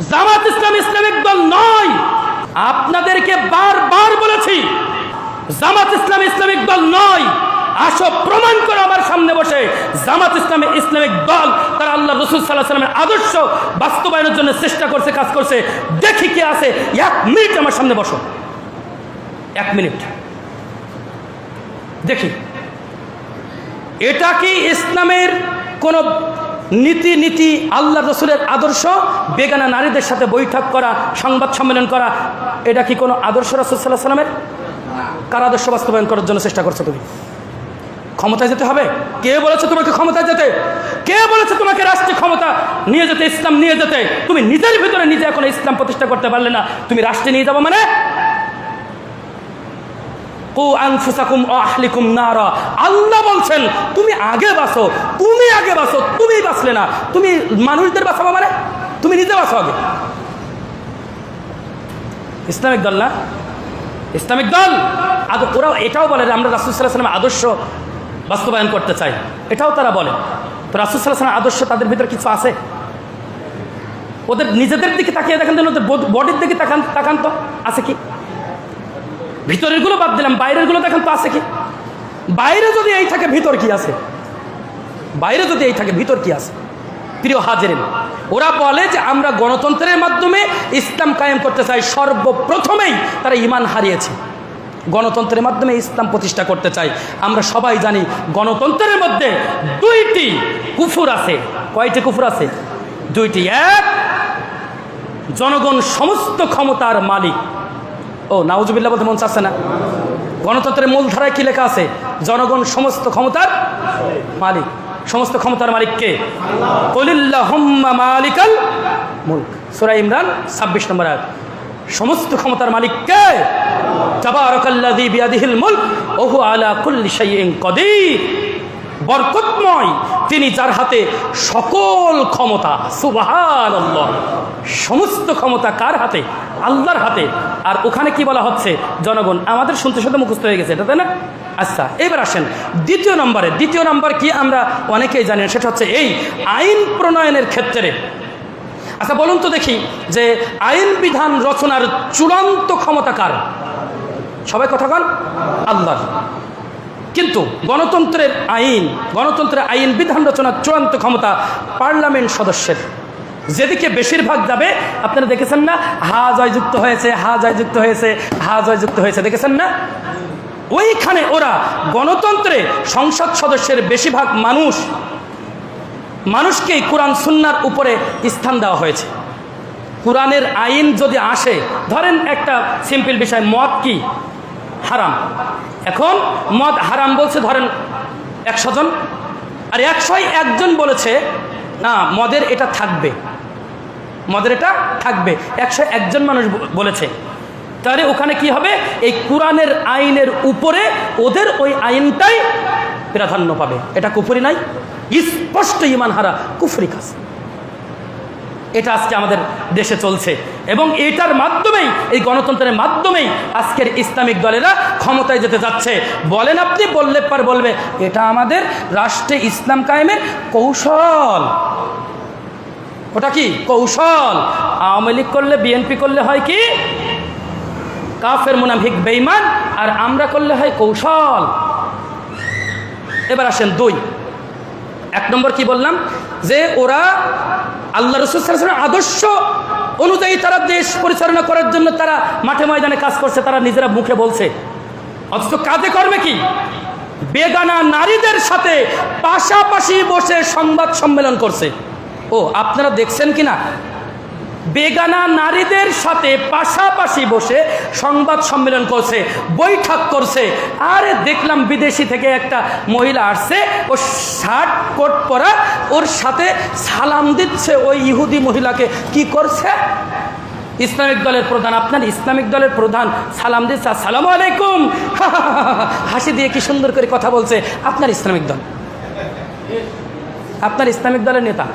জামাত ইসলাম Islamic দল নয়। আপনাদেরকে বারবার বলেছি, জামাত ইসলাম ইসলামিক দল নয়। আসো, প্রমাণ করো আমার সামনে বসে। জামাত ইসলামী ইসলামিক দল, তারা আল্লাহ রসুল সাল্লাহ সাল্লামের আদর্শ বাস্তবায়নের জন্য চেষ্টা করছে, কাজ করছে। দেখি কে আছে। এক মিনিট আমার সামনে বসো। এক মিনিট। দেখি। এটা কি ইসলামের কোন নীতি নীতি, আল্লাহ রসুলের আদর্শ, বেগানা নারীদের সাথে বৈঠক করা, সংবাদ সম্মেলন করা, এটা কি কোনো আদর্শ রসুল সাল্লাহ সাল্লামের কার আদর্শ বাস্তবায়ন করার জন্য চেষ্টা করছ তুমি? ক্ষমতায় যেতে হবে? কে বলেছে তোমাকে ক্ষমতায় যেতে? কে বলেছে তোমাকে রাষ্ট্রীয় ক্ষমতা নিয়ে যেতে, ইসলাম নিয়ে যেতে? তুমি নিজের ভিতরে নিজে এখন ইসলাম প্রতিষ্ঠা করতে পারলে না। তুমি রাষ্ট্রে নিয়ে যাব মানে কু তুমি আগে তুমি আগে তুমি না। তুমি মানুষদের মানে? তুমি নিজে আগে। ইসলামিক দল না? ইসলামিক দল? ওরা এটাও বলে আমরা রাসুলসাল্লাহ আদর্শ বাস্তবায়ন করতে চাই। এটাও তারা বলে। তো রাসুলসাল্লাহ আদর্শ তাদের ভিতরে কিছু আছে? ওদের নিজেদের দিকে তাকিয়ে দেখেন ওদের বডির দিকে তাকান তাকান তো, আছে কি? ভিতরেরগুলো বাদ দিলাম বাইরেরগুলো দেখেন তো আছে কি? বাইরে যদি এই থাকে, ভিতর কি আছে? বাইরে যদি এই থাকে, ভিতর কি আছে? প্রিয় হাজেরেন, ওরা বলে যে আমরা গণতন্ত্রের মাধ্যমে ইসলাম কায়েম করতে চাই, সর্বপ্রথমেই তারা ইমান হারিয়েছে। গণতন্ত্রের মাধ্যমে ইসলাম প্রতিষ্ঠা করতে চাই। আমরা সবাই জানি, গণতন্ত্রের মধ্যে দুইটি কুফুর আছে। কয়টি কুফুর আছে? দুইটি। এক, জনগণ সমস্ত ক্ষমতার মালিক। ও, নাউজুবিল্লাহ বলতে মন চাচ্ছে না। গণতন্ত্রের মূলধারায় কি লেখা আছে? জনগণ সমস্ত ক্ষমতার মালিক। সমস্ত ক্ষমতার মালিক কে? কলিল্লাহুম্মা মালিকাল মুলক। সূরা ইমরান 26 নম্বর আয়াত। সমস্ত ক্ষমতার মালিক কে? তাবারাকাল্লাযী বিয়াদিহিল মুলক। ওয়া হুয়া আলা কুল্লি শাইইন কদির। বরকতময় তিনি যার হাতে সকল ক্ষমতা সুবাহান সমস্ত ক্ষমতা কার হাতে? আল্লাহর হাতে। আর ওখানে কি বলা হচ্ছে? জনগণ, আমাদের শুনতে শুনতে মুখস্থ হয়ে গেছে, এটা তাই না? আচ্ছা এবার আসেন। দ্বিতীয় নম্বরে, দ্বিতীয় নম্বর কি আমরা অনেকেই জানি সেটা হচ্ছে এই আইন প্রণয়নের ক্ষেত্রে। আচ্ছা বলুন তো দেখি যে আইন বিধান রচনার চূড়ান্ত ক্ষমতা কার? সবাই কথা কন আল্লাহর। কিন্তু গণতন্ত্রের আইন গণতন্ত্রের আইন বিধান রচনার চূড়ান্ত ক্ষমতা পার্লামেন্ট সদস্যের। যেদিকে বেশিরভাগ যাবে, আপনারা দেখেছেন না? হা জয়যুক্ত হয়েছে, হা জয়যুক্ত হয়েছে, হা জয়যুক্ত হয়েছে, দেখেছেন না? ওইখানে ওরা গণতন্ত্রে সংসদ সদস্যের বেশিরভাগ মানুষ, মানুষকেই কোরআন সুন্নার উপরে স্থান দেওয়া হয়েছে। কোরআনের আইন যদি আসে, ধরেন একটা সিম্পল বিষয়, মদ কি? হারাম। এখন মদ হারাম বলছে ধরেন একশো জন, আর একশোই একজন বলেছে, না, মদের এটা থাকবে। মদের এটা থাকবে। একশো একজন মানুষ বলেছে। তাহলে ওখানে কি হবে? এই কোরআনের আইনের উপরে ওদের ওই আইনটাই প্রাধান্য পাবে। এটা কুফরি নাই। স্পষ্ট ইমান হারা কুফরি কাজ। এটা আজকে আমাদের দেশে চলছে। এবং এটার মাধ্যমেই, এই গণতন্ত্রের মাধ্যমেই আজকের ইসলামিক দলেরা ক্ষমতায় যেতে যাচ্ছে। বলেন আপনি, বললে পার বলবে, এটা আমাদের রাষ্ট্রে ইসলাম কায়েমের কৌশল। ওটা কি? কৌশল। আওয়ামী লীগ করলে, বিএনপি করলে হয় কি? কাফের মুনাফিক বেইমান আর আমরা করলে হয় কৌশল। এবার আসেন দুই। এক নম্বর কি বললাম? যে ওরা আল্লাহ রসুলের আদর্শ অনুযায়ী তারা দেশ পরিচালনা করার জন্য তারা মাঠে ময়দানে কাজ করছে, তারা নিজেরা মুখে বলছে। অথচ কাজে করবে কি? বেগানা নারীদের সাথে পাশাপাশি বসে সংবাদ সম্মেলন করছে। ও, আপনারা দেখছেন কি না বেগানা নারীদের সাথে পাশাপাশি বসে সংবাদ সম্মেলন করছে, বৈঠক করছে। আরে দেখলাম বিদেশি থেকে একটা মহিলা আসছে, ও শার্ট কোট পরা, ওর সাথে সালাম দিচ্ছে ওই ইহুদি মহিলাকে। কি করছে? ইসলামিক দলের প্রধান, আপনার ইসলামিক দলের প্রধান সালাম দিচ্ছে, আসসালামু আলাইকুম। হাসি দিয়ে কি সুন্দর করে কথা বলছে, আপনার ইসলামিক দল। আপনার ইসলামিক দলের নেতা।